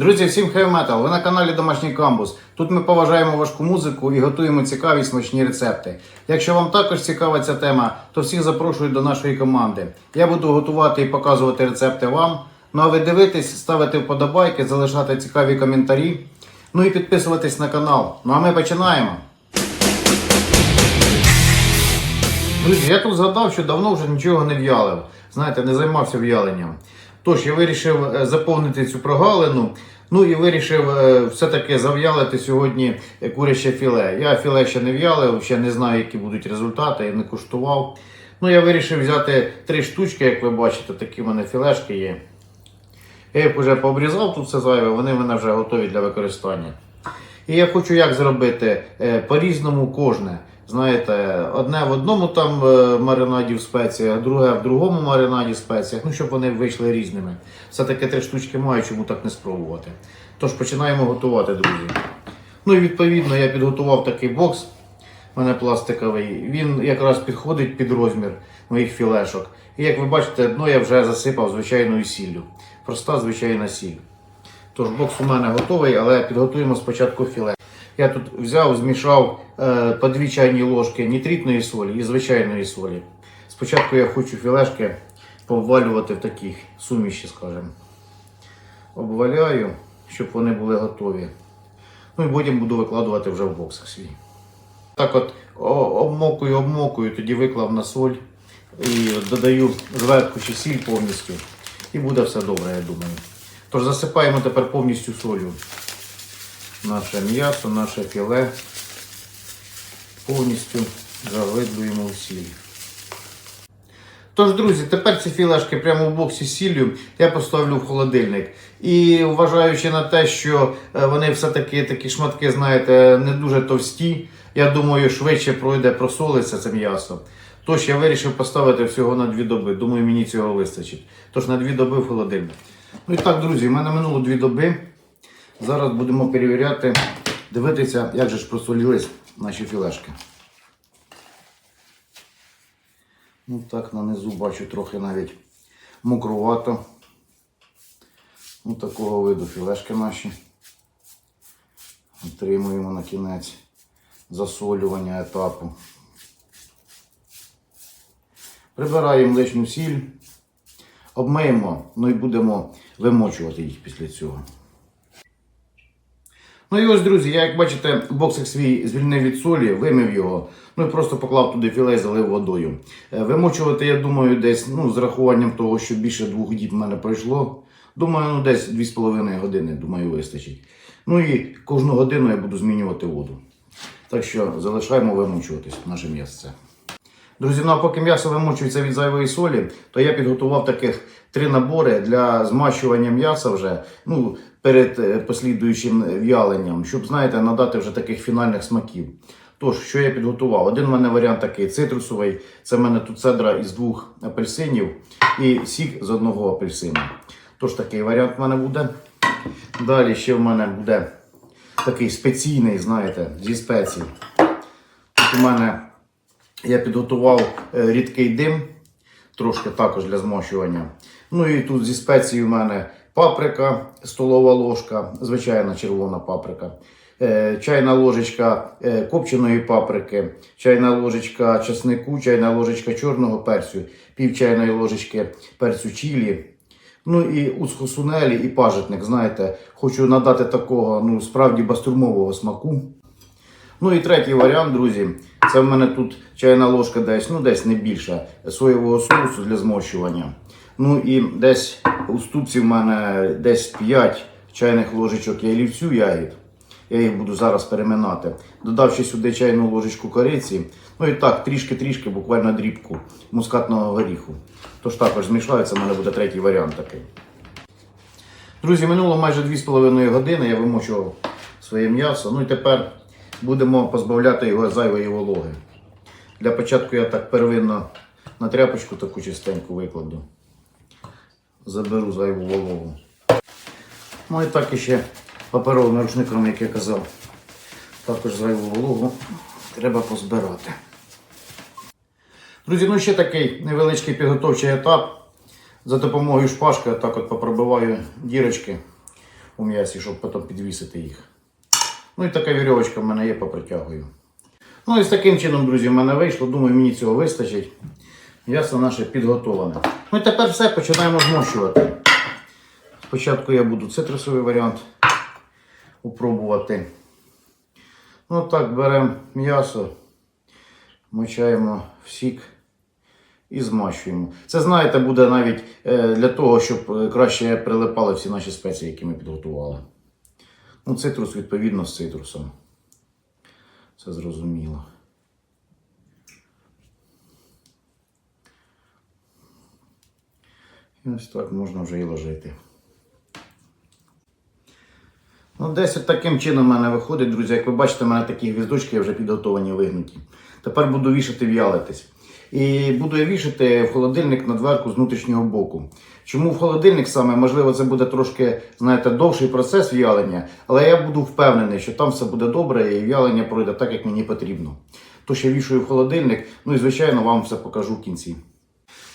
Друзі, всім хай метал! Ви на каналі Домашній Камбус. Тут ми поважаємо важку музику і готуємо цікаві смачні рецепти. Якщо вам також цікава ця тема, то всіх запрошую до нашої команди. Я буду готувати і показувати рецепти вам. Ну а ви дивитесь, ставити вподобайки, залишати цікаві коментарі. Ну і підписуватись на канал. Ну а ми починаємо. Друзі, я тут згадав, що давно вже нічого не в'ялив. Знаєте, не займався в'яленням. Тож я вирішив е, заповнити цю прогалину. Ну і вирішив е, все-таки зав'ялити сьогодні е, куряче філе. Я філе ще не в'ялив, ще не знаю, які будуть результати, я не куштував. Ну, я вирішив взяти три штучки, як ви бачите, такі в мене філешки є. Я їх вже пообрізав тут все зайве, вони в мене вже готові для використання. І я хочу як зробити е, по-різному кожне. Знаєте, одне в одному там е, маринаді в спеціях, друге в другому маринаді в спеціях, ну щоб вони вийшли різними. Все-таки три штучки маю, чому так не спробувати. Тож починаємо готувати, друзі. Ну і відповідно я підготував такий бокс. У мене пластиковий. Він якраз підходить під розмір моїх філешок. І як ви бачите, дно я вже засипав звичайною сіллю. Проста звичайна сіль. Тож бокс у мене готовий, але підготуємо спочатку філе. Я тут взяв, змішав е, по дві чайні ложки нітритної солі і звичайної солі. Спочатку я хочу філешки повалювати в таких суміші, скажімо. Обваляю, щоб вони були готові. Ну і потім буду викладувати вже в боксах свій. Так от обмокую, обмокую, тоді виклав на соль і додаю зверху ще сіль повністю. І буде все добре, я думаю. Тож засипаємо тепер повністю солью наше м'ясо, наше філе. Повністю заглиблюємо в сіль. Тож, друзі, тепер ці філешки прямо в боксі з сіллю я поставлю в холодильник. І вважаючи на те, що е, вони все-таки такі шматки, знаєте, не дуже товсті, я думаю, швидше пройде просолиться це м'ясо. Тож я вирішив поставити всього на дві доби. Думаю, мені цього вистачить. Тож на дві доби в холодильник. Ну і так, друзі, в мене минуло дві доби. Зараз будемо перевіряти, дивитися, як же ж просолілись наші філешки. Ну так, нанизу бачу трохи навіть мокрувато. Ну, такого виду філешки наші. Отримуємо на кінець засолювання етапу. Прибираємо лишню сіль, обмиємо, ну і будемо вимочувати їх після цього. Ну і ось, друзі, я, як бачите, боксик свій звільнив від солі, вимив його, ну і просто поклав туди філе і залив водою. Е, Вимочувати, я думаю, десь ну, з рахуванням того, що більше двох діб в мене пройшло. Думаю, ну десь 2,5 години, думаю, вистачить. Ну і кожну годину я буду змінювати воду. Так що залишаємо вимочуватись наше м'ясце. Друзі, ну а поки м'ясо вимочується від зайвої солі, то я підготував таких три набори для змащування м'яса вже ну, перед е, послідуючим в'яленням, щоб, знаєте, надати вже таких фінальних смаків. Тож, що я підготував? Один в мене варіант такий цитрусовий. Це в мене тут цедра із двох апельсинів і сік з одного апельсина. Тож такий варіант в мене буде. Далі ще в мене буде такий спеційний, знаєте, зі спецій. Тут у мене я підготував е, рідкий дим, трошки також для змощування. Ну і тут зі спеції у мене паприка, столова ложка, звичайна червона паприка, е, чайна ложечка е, копченої паприки, чайна ложечка чеснику, чайна ложечка чорного перцю, пів чайної ложечки перцю чілі. Ну і уцхосунелі, і пажитник, знаєте, хочу надати такого, ну, справді бастурмового смаку. Ну і третій варіант, друзі. Це в мене тут чайна ложка десь, ну десь не більше, соєвого соусу для змощування. Ну і десь у ступці в мене десь 5 чайних ложечок ялівцю ягід. Я їх буду зараз переминати. Додав ще сюди чайну ложечку кориці. Ну і так, трішки-трішки, буквально дрібку мускатного горіху. Тож також змішається, в мене буде третій варіант такий. Друзі, минуло майже 2,5 години, я вимочував своє м'ясо. Ну і тепер будемо позбавляти його зайвої вологи. Для початку я так первинно на тряпочку таку чистеньку викладу. Заберу зайву вологу. Ну і так іще паперовим рушником, як я казав. Також зайву вологу треба позбирати. Друзі, ну ще такий невеличкий підготовчий етап. За допомогою шпажки так от попробиваю дірочки у м'ясі, щоб потім підвісити їх. Ну і така вірьовочка в мене є, попритягую. Ну і з таким чином, друзі, в мене вийшло. Думаю, мені цього вистачить. М'ясо наше підготовлене. Ну і тепер все, починаємо змощувати. Спочатку я буду цитрусовий варіант спробувати. Ну так, беремо м'ясо, мочаємо в сік і змащуємо. Це, знаєте, буде навіть е, для того, щоб е, краще прилипали всі наші спеції, які ми підготували. Ну, цитрус, відповідно, з цитрусом. Це зрозуміло. Ось так можна вже і ложити. Ну, десь от таким чином в мене виходить, друзі. Як ви бачите, в мене такі гвіздочки вже підготовані, вигнуті. Тепер буду вішати в'ялитись. І буду я вішати в холодильник на дверку з внутрішнього боку. Чому в холодильник саме? Можливо, це буде трошки, знаєте, довший процес в'ялення, але я буду впевнений, що там все буде добре і в'ялення пройде так, як мені потрібно. Тож я вішаю в холодильник, ну і звичайно вам все покажу в кінці.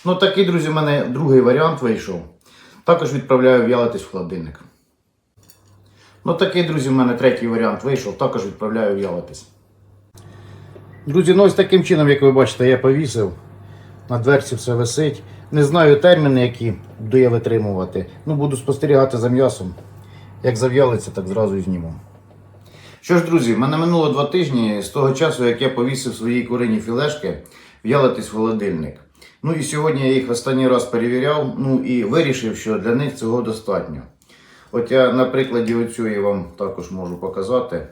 Ну такий, друзі, в мене другий варіант вийшов. Також відправляю в'ялитись в холодильник. Ну такий, друзі, в мене третій варіант вийшов, також відправляю в'ялитись. Друзі, ну ось таким чином, як ви бачите, я повісив. На дверці все висить. Не знаю терміни, які буду я витримувати. Ну, буду спостерігати за м'ясом. Як зав'ялиться, так зразу і зніму. Що ж, друзі, в мене минуло два тижні з того часу, як я повісив свої курині філешки, в'ялитись в холодильник. Ну і сьогодні я їх останній раз перевіряв, ну і вирішив, що для них цього достатньо. От я на прикладі оцю вам також можу показати.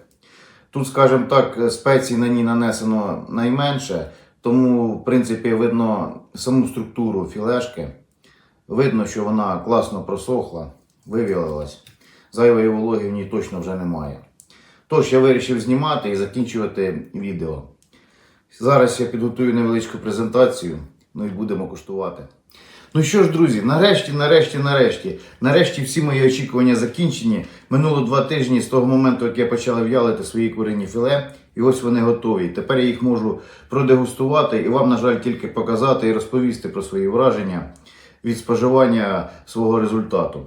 Тут, скажімо так, спецій на ній нанесено найменше, тому, в принципі, видно саму структуру філешки. Видно, що вона класно просохла, вивілилась. Зайвої вологи в ній точно вже немає. Тож я вирішив знімати і закінчувати відео. Зараз я підготую невеличку презентацію, ну і будемо куштувати. Ну що ж, друзі, нарешті, нарешті, нарешті, нарешті всі мої очікування закінчені. Минуло два тижні з того моменту, як я почав в'ялити свої курині філе, і ось вони готові. Тепер я їх можу продегустувати і вам, на жаль, тільки показати і розповісти про свої враження від споживання свого результату.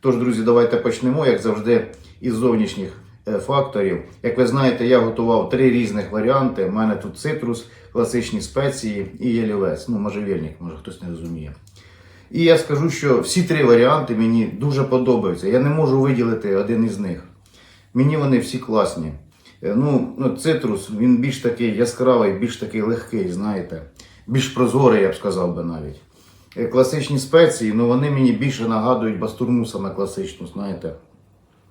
Тож, друзі, давайте почнемо, як завжди, із зовнішніх факторів. Як ви знаєте, я готував три різних варіанти. У мене тут цитрус, класичні спеції і ялівець. Ну, можжевельник, може хтось не розуміє. І я скажу, що всі три варіанти мені дуже подобаються. Я не можу виділити один із них. Мені вони всі класні. Е, Ну, ну, цитрус, він більш такий яскравий, більш такий легкий, знаєте, більш прозорий, я б сказав би навіть. Е, Класичні спеції, ну вони мені більше нагадують бастурму саме класичну, знаєте.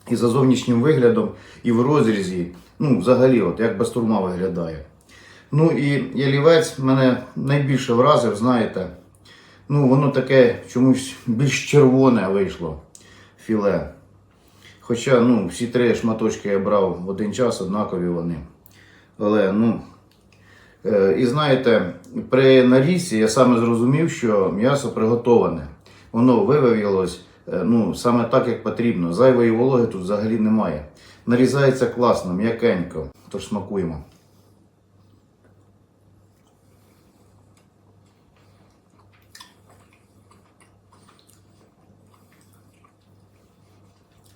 І за зовнішнім виглядом, і в розрізі. Ну, взагалі, от як бастурма виглядає. Ну і ялівець мене найбільше вразив, знаєте. Ну, воно таке чомусь більш червоне вийшло філе. Хоча ну, всі три шматочки я брав в один час, однакові вони. Але, ну. Е, і знаєте, при нарізці я саме зрозумів, що м'ясо приготоване. Воно вививілось е, ну, саме так, як потрібно. Зайвої вологи тут взагалі немає. Нарізається класно, м'якенько. Тож смакуємо.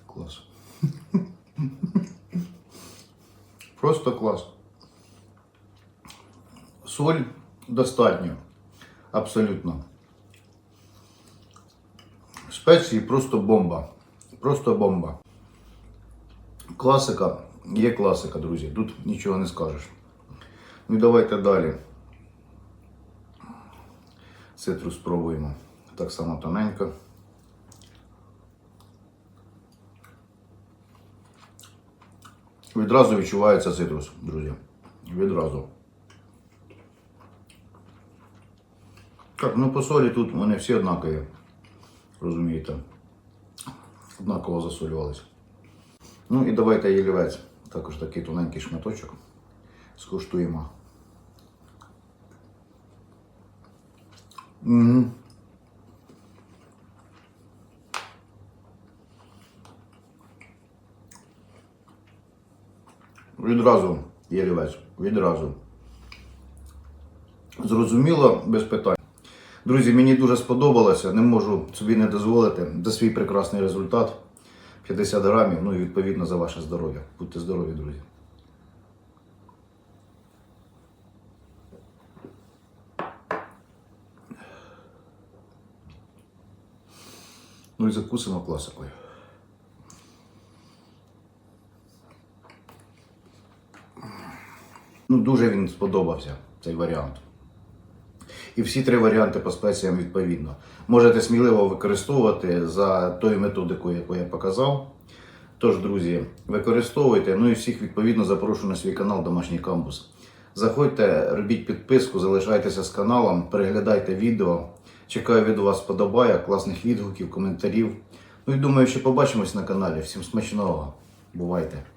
Клас. Просто клас. Соль достатньо. Абсолютно. Спеції просто бомба. Просто бомба. Класика є класика, друзі. Тут нічого не скажеш. Ну давайте далі. Цитрус спробуємо. Так само тоненько. Відразу відчувається цитрус, друзі. Відразу. Так, ну по солі тут вони всі однакові. Розумієте? Однаково засолювались. Ну і давайте ялівець. Також такий тоненький шматочок. Скуштуємо. Угу. Відразу ялівець. Відразу. Зрозуміло, без питань. Друзі, мені дуже сподобалося. Не можу собі не дозволити за свій прекрасний результат. 50 грамів, ну і відповідно за ваше здоров'я. Будьте здорові, друзі. Ну і закусимо класикою. Ну, дуже він сподобався, цей варіант. І всі три варіанти по спеціям відповідно. Можете сміливо використовувати за тою методикою, яку я показав. Тож, друзі, використовуйте. Ну і всіх відповідно запрошую на свій канал Домашній камбус. Заходьте, робіть підписку, залишайтеся з каналом, переглядайте відео. Чекаю від вас подобає, класних відгуків, коментарів. Ну і думаю, що побачимось на каналі. Всім смачного. Бувайте!